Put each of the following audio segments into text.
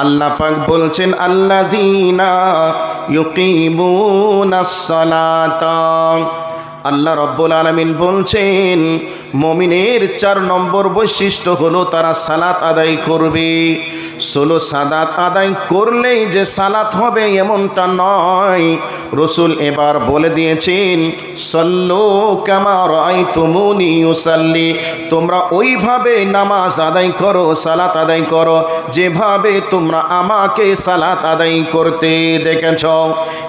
আল্লাহ পাক বলছেন আল্লাহ দিনা আল্লাহ রব্বুল আলমিন বলছেন, মমিনের চার নম্বর বৈশিষ্ট্য হলো তারা সালাত আদায় করবে। ষোলো সাদাত আদায় করলেই যে সালাত হবে এমনটা নয়। রসুল এবার বলে দিয়েছেন, সল্লো কামার তুমুনি তোমরা ওইভাবে নামাজ আদায় করো, সালাত আদায় করো, যেভাবে তোমরা আমাকে সালাত আদায় করতে দেখেছ।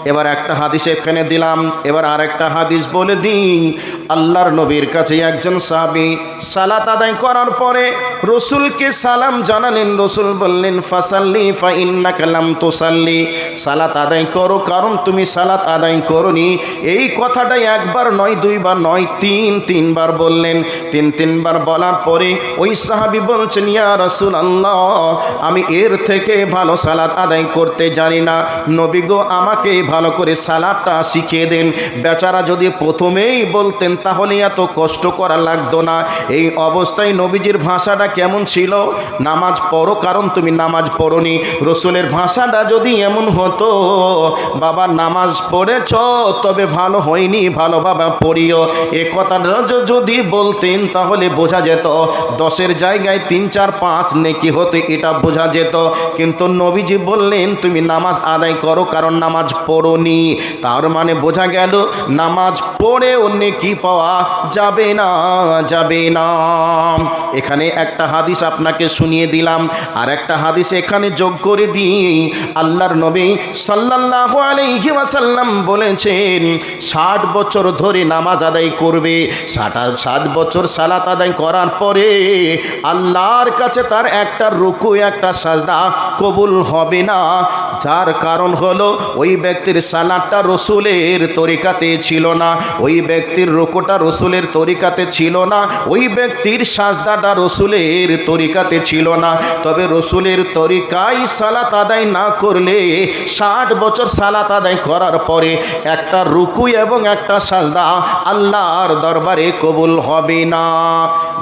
এবার একটা হাদিস এখানে দিলাম। এবার আরেকটা হাদিস বলে দিই আল্লাহর নবীর কাছে একজন সাবি সালাত আদায় করার পরে রসুলকে সালাম জানালেন। রসুল বললেন, ফাসাল্লি ফা ইন্না কালাম তোসাল্লি। সালাত আদায় করো, কারণ তুমি সালাত আদায় করনি। এই কথাটা একবার নয়, দুইবার নয়, তিন, তিনবার বললেন। তিন, তিনবার বলার পরে ওই সাহাবি বলছেন, ইয়া রসুল আল্লাহ আমি এর থেকে ভালো সালাত আদায় করতে জানি না। নবী গো, আমাকে ভালো করে সালাদটা শিখিয়ে দেন। বেচারা যদি প্রথমেই বলতেন, তাহলে এত কষ্ট করা লাগতো না। এই অবস্থায় নবীজির ভাষাটা কেমন ছিল? নামাজ পড়ো, কারণ তুমি নামাজ পড়নি। রসুলের ভাষাটা যদি এমন হতো, বাবা, নামাজ পড়েছ, তবে ভালো হয়নি, ভালো বাবা পড়িও। এ কথাটা যদি বলতেন, তাহলে বোঝা যেত, দশের জায়গায় তিন, চার, পাঁচ নেকি হতে এটা বোঝা যেত। কিন্তু নবীজি বললেন, তুমি নামাজ আদায় করো, কারণ নামাজ পড়নি। তার মানে বোঝা গেল, নামাজ পড়েও কি পাওয়া যাবে না যাবে না। এখানে একটা হাদিস আপনাকে শুনিয়ে দিলাম, আর একটা হাদিস এখানে যোগ করে দিই। আল্লাহর নবী সাল্লাল্লাহু আলাইহি ওয়াসাল্লাম বলেছেন, ষাট বছর ধরে নামাজ আদায় করবে, ষাট সাত বছর সালাত আদায় করার পরে আল্লাহর কাছে তার একটা রুকু, একটা সাজদা কবুল হবে না। যার কারণ হলো ওই ব্যক্তির সালাদটা রসুলের তরিকাতে ছিল না, ওই ব্যক্তির রুকুটা রসুলের তরিকাতে ছিল না, ওই ব্যক্তির সাজদাটা রসুলের তরিকাতে ছিল না। তবে রসুলের তরিকায় সালাত আদায় না করলে ষাট বছর সালাত আদায় করার পরে একটা রুকু এবং একটা সাজদা আল্লাহর দরবারে কবুল হবে না।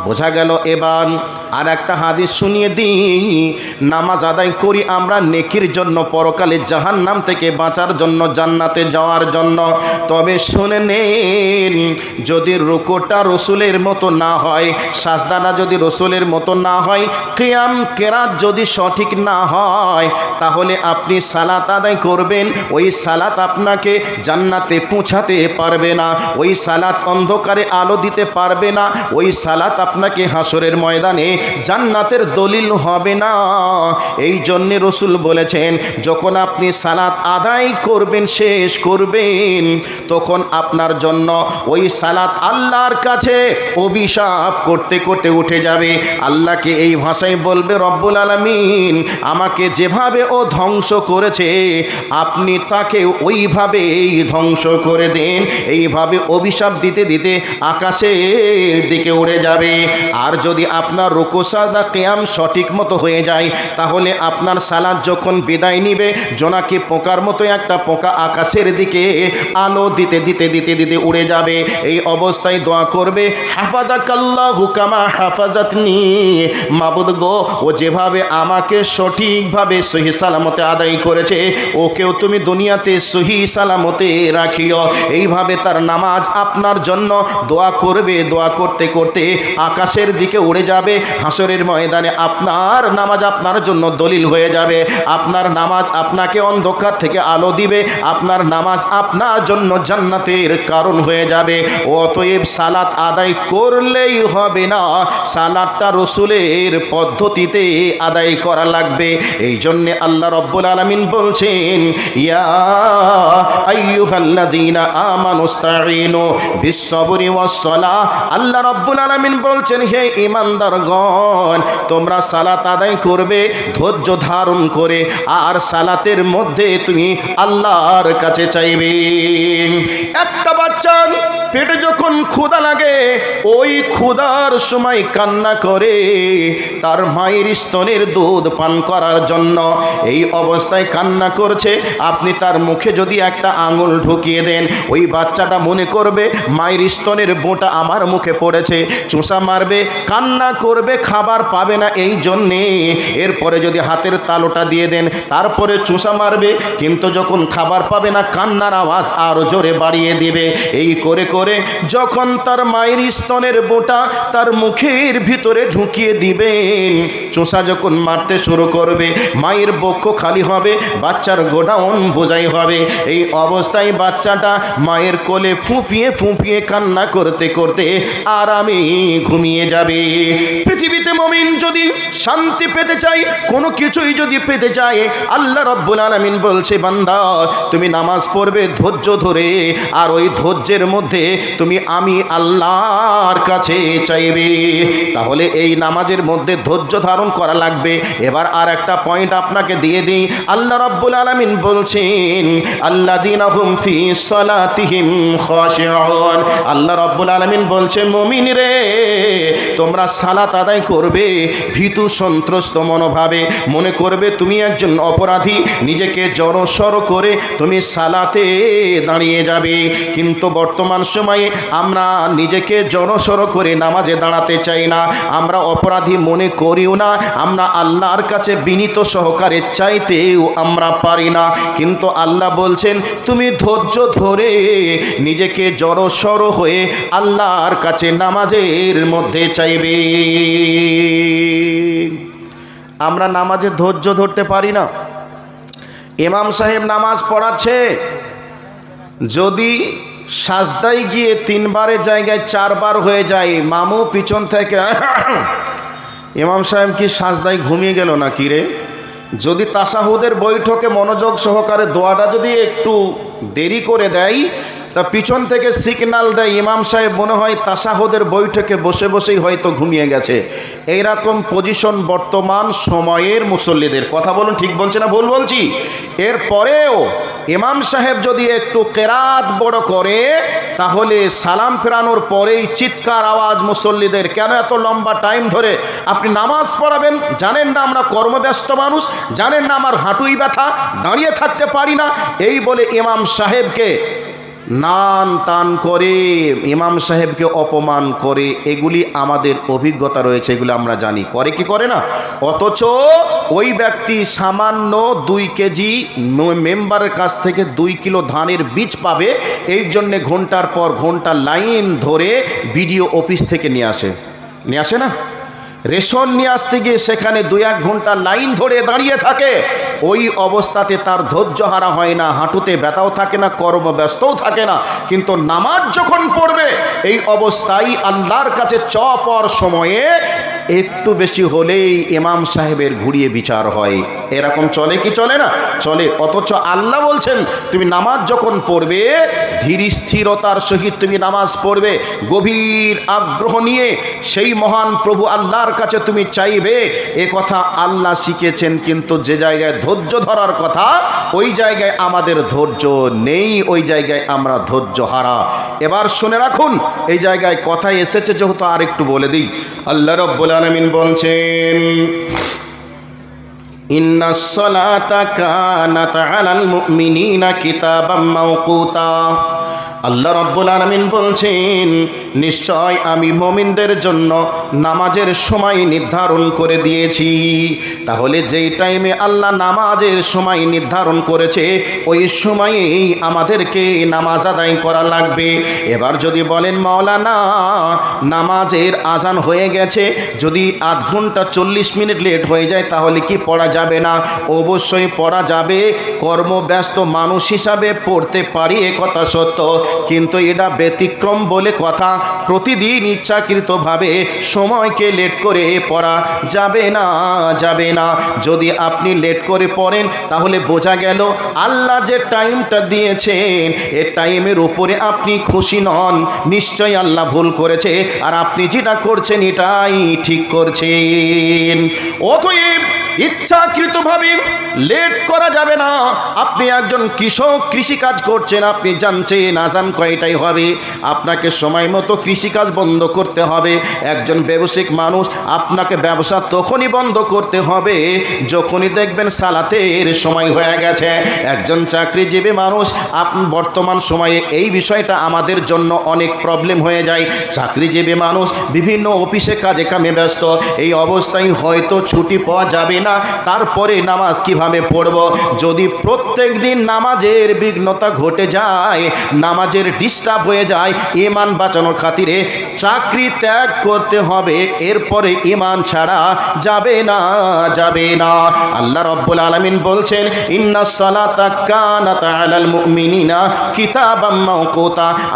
বোঝা গেল এবার আর একটা হাদিস শুনিয়ে দিই। নামাজ আদায় করি আমরা নেকির জন্য, পরকালে জাহান নাম থেকে বাঁচার জন্য, জান্নাতে যাওয়ার জন্য। তবে শুনে নেন, যদি রুকোটা রসুলের মতো না হয় সাজদানা যদি রসুলের মতো না হয়, কেয়াম কেরাত যদি সঠিক না হয়, তাহলে আপনি সালাত আদায় করবেন। ওই সালাত আপনাকে জান্নাতে পৌঁছাতে পারবে না। ওই সালাত অন্ধকারে আলো দিতে পারবে না। ওই সালাত আপনাকে হাসরের ময়দানে জান্নাতের দলিল হবে না। এই জন্যে রসুল বলেছেন, যখন আপনি সালাত আদায় করবেন, শেষ করবেন, তখন আপনার জন্য ওই সালাত আল্লাহর কাছে অভিশাপ করতে করতে উঠে যাবে। আল্লাহকে এই ভাষায় বলবে, রব্বুল আলমিন, আমাকে যেভাবে ও ধ্বংস করেছে, আপনি তাকে ওইভাবেই ধ্বংস করে দেন। এইভাবে অভিশাপ দিতে দিতে আকাশের দিকে উড়ে যাবে। আর যদি আপনার রোকোসাদা কেয়াম সঠিক মতো হয়ে যায়, তাহলে আপনার সালাদ যখন বিদায় নিবে, জোনাকি পোকার মতো একটা পোকা আকাশের দিকে আলো দিতে দিতে দিতে দিতে উড়ে যাবে। এই অবস্থায় দোয়া করবে হাফাজা কাল্লা হুকামা হাফাজাতনি। মাবুদ গো, ও যেভাবে আমাকে সঠিকভাবে সহি সালামতে আদায় করেছে, ওকেও তুমি দুনিয়াতে সহি সালামতে রাখিও। এইভাবে তার নামাজ আপনার জন্য দোয়া করবে, দোয়া করতে করতে আকাশের দিকে উড়ে যাবে হাসরের ময়দানে আপনার নামাজ আপনার জন্য দলিল হয়ে যাবে। আপনার নামাজ আপনাকে অন্ধকার থেকে আলো দিবে। আপনার নামাজ আপনার জন্য জান্নাতের কারণ হয়ে যাবে। অতএব সালাত আদায় করলেই হবে না। সালাদটা রসুলের পদ্ধতিতে আদায় করা লাগবে। এই জন্যে আল্লাহ রব্বুল আলমিন বলছেন, ইয়া আইয়ুহাল্লাযীনা আমানুস্তাঈনু ওয়াসসালাহ। আল্লাহ রব্বুল আলামিন বলছেন, হে ইমানদারগণ তোমরা সালাত আদায় করবে, ধৈর্য ধারণ করে আর সালাতের মধ্যে তুমি আল্লাহর কাছে চাইবে। একটা বাচ্চার পেটে যখন ক্ষুধা লাগে, ওই ক্ষুধার সময় কান্না করে, তার মায়ের স্তনের দুধ পান করার জন্য এই অবস্থায় কান্না করছে। আপনি তার মুখে যদি একটা আঙুল ঢুকিয়ে দেন, ওই বাচ্চাটা মনে করবে, মায়ের স্তনের বোঁটা আমার মুখে পড়েছে। চোষা মারবে, কান্না করবে খাবার পাবে না এই জন্যে। এরপরে যদি হাতের তালোটা দিয়ে দেন, তারপরে চুষা মারবে। কিন্তু যখন খাবার পাবে না, কান্নার আওয়াজ আরও জোরে বাড়িয়ে দিবে। এই করে করে যখন তার মায়ের স্তনের বোটা তার মুখের ভিতরে ঢুকিয়ে দিবেন, চোষা যখন মারতে শুরু করবে, মায়ের বক্ষ খালি হবে, বাচ্চার গোডাউন বোঝাই হবে। এই অবস্থায় বাচ্চাটা মায়ের কোলে ফুঁপিয়ে ফুঁপিয়ে কান্না করতে করতে আরামে ঘুমিয়ে যাবে। পৃথিবীতে মমিন যদি শান্তি পেতে চাই কোনো কিছুই যদি পেতে চায়, আল্লাহ রব্বুল আলমিন বলছে, বান্দা, তুমি নামাজ পড়বে ধৈর্য ধরে, আর ওই ধৈর্যের মধ্যে তুমি আমি আল্লাহর কাছে চাইবে। তাহলে এই নামাজের মধ্যে ধৈর্য ধারণ করা লাগবে। এবার আর একটা পয়েন্ট আপনাকে দিয়ে দিই। আল্লাহ রব্বুল আলমিন বলছেন আল্লাহ জিনাহুম ফি সলাতিহিম আল্লাহ রব্বুল আলমিন বলছে মমিন রে, তোমরা সালাত আদায় করবে, ভীতু সন্ত্রস্ত মনোভাবে মনে করবে, তুমি একজন অপরাধী, নিজেকে জড়সড় করে তুমি সালাতে দাঁড়িয়ে যাবে। কিন্তু বর্তমান সময়ে আমরা নিজেকে জড়সড় করে নামাজে দাঁড়াতে চাই না। আমরা অপরাধী মনে করিও না, আমরা আল্লাহর কাছে বিনীত সহকারে চাইতেও আমরা পারি না। কিন্তু আল্লাহ বলছেন, তুমি ধৈর্য ধরে নিজেকে জড়সড় হয়ে আল্লাহর কাছে নামাজের মধ্যে চাইবে। আমরা নামাজে ধৈর্য ধরতে পারি না। ইমাম সাহেব নামাজ পড়াচ্ছে। যদি সাজদাই গিয়ে তিনবারের জায়গায় চারবার হয়ে যায়, মামু পিছন থেকে ইমাম সাহেব কি সাজদাই ঘুমিয়ে গেল না কি রে? যদি তাসাহুদের বৈঠকে মনোযোগ সহকারে দোয়াটা যদি একটু দেরি করে দেয় তা পিছন থেকে সিগনাল দেয়, ইমাম সাহেব মনে হয় তাসাহদের বৈঠকে বসে বসেই হয়তো ঘুমিয়ে গেছে। এইরকম পজিশন বর্তমান সময়ের মুসল্লিদের। কথা বলুন, ঠিক বলছে না ভুল বলছি? এরপরেও ইমাম সাহেব যদি একটু কেরাত বড় করে, তাহলে সালাম ফেরানোর পরেই চিৎকার আওয়াজ মুসল্লিদের। কেন এত লম্বা টাইম ধরে? আপনি নামাজ পড়াবেন, জানেন না আমরা কর্মব্যস্ত মানুষ, জানেন না আমার হাঁটুই ব্যথা, দাঁড়িয়ে থাকতে পারি না। এই বলে ইমাম সাহেবকে নান টান করে, ইমাম সাহেবকে অপমান করে, এগুলি আমাদের অভিজ্ঞতা রয়েছে, এগুলি আমরা জানি। করে কি করে না? অথচ ওই ব্যক্তি সামান্য দুই কেজি মেম্বারের কাছ থেকে দুই কিলো ধানের বীজ পাবে, এই জন্যে ঘণ্টার পর ঘণ্টা লাইন ধরে বিডিও অফিস থেকে নিয়ে আসে। নিয়ে আসে না? রেশন নিয়ে আসতে গিয়ে সেখানে দু এক ঘণ্টা লাইন ধরে দাঁড়িয়ে থাকে। ওই অবস্থাতে তার ধৈর্য হারা হয় না, হাঁটুতে ব্যথাও থাকে না, কর্মব্যস্তও থাকে না। কিন্তু নামাজ যখন পড়বে, এই অবস্থায় আল্লাহর কাছে চপর সময়ে একটু বেশি হলেই ইমাম সাহেবের ঘুরিয়ে বিচার হয়। এরকম চলে কি চলে না? চলে। অথচ আল্লাহ বলছেন, তুমি নামাজ যখন পড়বে, ধীর স্থিরতার সহিত তুমি নামাজ পড়বে, গভীর আগ্রহ নিয়ে সেই মহান প্রভু আল্লাহর কাছে তুমি চাইবে, এ কথা আল্লাহ শিখেছেন, কিন্তু যে জায়গায় ধৈর্য ধরার কথা, ওই জায়গায় আমাদের ধৈর্য নেই, ওই জায়গায় আমরা ধৈর্য হারা। এবার শুনে রাখুন, এই জায়গায় কথা এসেছে, যেহেতু আর একটু বলে দিই। আল্লাহ রব্বুল আলমিন বলছেন ইন্না আল্লাহ রব্বুল আলমিন বলছেন, নিশ্চয় আমি মমিনদের জন্য নামাজের সময় নির্ধারণ করে দিয়েছি। তাহলে যেই টাইমে আল্লাহ নামাজের সময় নির্ধারণ করেছে, ওই সময়েই আমাদেরকে নামাজ আদায় করা লাগবে। এবার যদি বলেন, মাওলানা, নামাজের আজান হয়ে গেছে, যদি আধ ঘণ্টা চল্লিশ মিনিট লেট হয়ে যায়, তাহলে কি পড়া যায় যাবে না। অবশ্যই পড়া যাবে, কর্মব্যস্ত মানুষ হিসাবে পড়তে পারি এ কথা সত্য। কিন্তু এটা ব্যতিক্রম বলে কথা। প্রতিদিন ইচ্ছাকৃতভাবে সময়কে লেট করে পড়া যাবে না যাবে না। যদি আপনি লেট করে পড়েন, তাহলে বোঝা গেল আল্লাহ যে টাইমটা দিয়েছেন, এ টাইমের উপরে আপনি খুশি নন। নিশ্চয়ই আল্লাহ ভুল করেছে। আর আপনি যেটা করছেন, এটাই ঠিক করছেন। অতএব ইচ্ছাকৃতভাবে লেট করা যাবে না। আপনি একজন কৃষক, কৃষিকাজ করছেন, আপনি জানছেন আজান কয়টাই হবে। আপনাকে সময় মতো কৃষিকাজ বন্ধ করতে হবে। একজন ব্যবসায়িক মানুষ, আপনাকে ব্যবসা তখনই বন্ধ করতে হবে, যখনই দেখবেন সালাতের সময় হয়ে গেছে। একজন চাকরিজীবী মানুষ আপনি বর্তমান সময়ে এই বিষয়টা আমাদের জন্য অনেক প্রবলেম হয়ে যায়। চাকরিজীবী মানুষ বিভিন্ন অফিসে কাজে কামে ব্যস্ত। এই অবস্থায় হয়তো ছুটি পাওয়া যাবে না। তারপরে নামাজ কীভাবে পড়ব? যদি প্রত্যেক দিন নামাজের বিঘ্নতা ঘটে যায়, নামাজের ডিস্টার্ব হয়ে যায় ইমান বাঁচানোর খাতিরে চাকরি ত্যাগ করতে হবে, এরপরে ইমান ছাড়া যাবে না যাবে না। আল্লাহ রব্বুল আলামিন বলছেন, ইন্না সালাতা কানাত আলাল মুমিনিনা কিতাবাম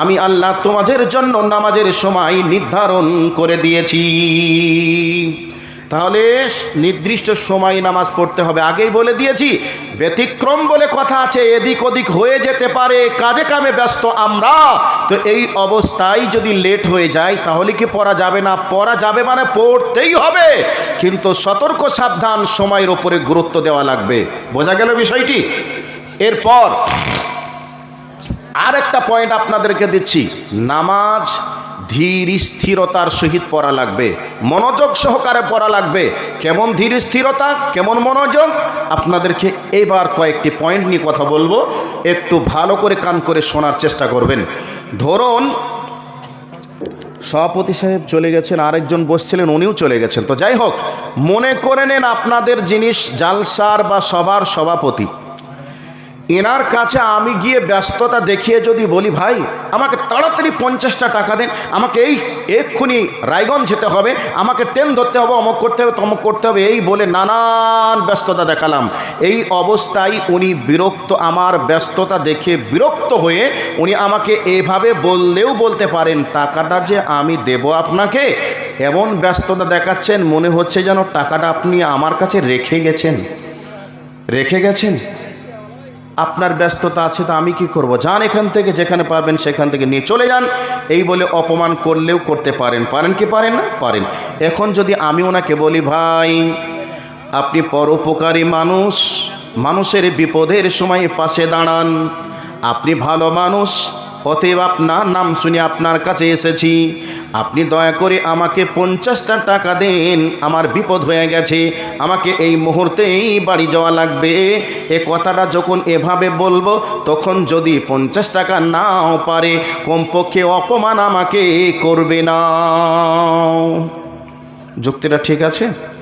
আমি আল্লাহ তোমাদের জন্য নামাজের সময় নির্ধারণ করে দিয়েছি। তাহলে নির্দিষ্ট সময় নামাজ পড়তে হবে। আগেই বলে দিয়েছি, ব্যতিক্রম বলে কথা আছে, এদিক ওদিক হয়ে যেতে পারে, কাজে কামে ব্যস্ত আমরা। তো এই অবস্থায় যদি লেট হয়ে যায়, তাহলে কি পড়া যাবে না? পড়া যাবে মানে পড়তেই হবে। কিন্তু সতর্ক, সাবধান সময়ের ওপরে গুরুত্ব দেওয়া লাগবে। বোঝা গেল বিষয়টি? এরপর আর একটা পয়েন্ট আপনাদেরকে দিচ্ছি। নামাজ ধীর স্থিরতার সহিত পড়া লাগবে। মনোযোগ সহকারে পড়া লাগবে। কেমন ধীর স্থিরতা, কেমন মনোযোগ? আপনাদেরকে এবার কয়েকটি পয়েন্ট নিয়ে কথা বলব। একটু ভালো করে কান করে শোনার চেষ্টা করবেন। ধরুন, সভাপতি সাহেব চলে গেছেন, আরেকজন বসছিলেন, উনিও চলে গেছেন। তো যাই হোক, মনে করে নেন আপনাদের জিনিস জালসার বা সবার সভাপতি। এনার কাছে আমি গিয়ে ব্যস্ততা দেখিয়ে যদি বলি, ভাই, আমাকে তাড়াতাড়ি পঞ্চাশটা টাকা দেন। আমাকে এই এক্ষুনি রায়গঞ্জ যেতে হবে। আমাকে ট্রেন ধরতে হবে, অমক করতে হবে, তমক করতে হবে। এই বলে নানান ব্যস্ততা দেখালাম। এই অবস্থায় উনি বিরক্ত, আমার ব্যস্ততা দেখে বিরক্ত হয়ে উনি আমাকে এভাবে বললেও বলতে পারেন, টাকাটা যে আমি দেব আপনাকে, এমন ব্যস্ততা দেখাচ্ছেন, মনে হচ্ছে যেন টাকাটা আপনি আমার কাছে রেখে গেছেন। রেখে গেছেন? আপনার ব্যস্ততা আছে তা আমি কি করব? যান এখান থেকে, যেখানে পারবেন সেখান থেকে নিয়ে চলে যান। এই বলে অপমান করলেও করতে পারেন। পারেন কি পারেন না? পারেন। এখন যদি আমি ওনাকে বলি, ভাই, আপনি পরোপকারী মানুষ, মানুষের বিপদের সময় পাশে দাঁড়ান। আপনি ভালো মানুষ, অতএব আপনার নাম শুনে আপনার কাছে এসেছি। আপনি দয়া করে আমাকে পঞ্চাশটা টাকা দেন। আমার বিপদ হয়ে গেছে। আমাকে এই মুহূর্তেই বাড়ি যাওয়া লাগবে। এ কথাটা যখন এভাবে বলব, তখন যদি পঞ্চাশ টাকা নাও পারে, কমপক্ষে অপমান আমাকে করবে না। যুক্তিটা ঠিক আছে?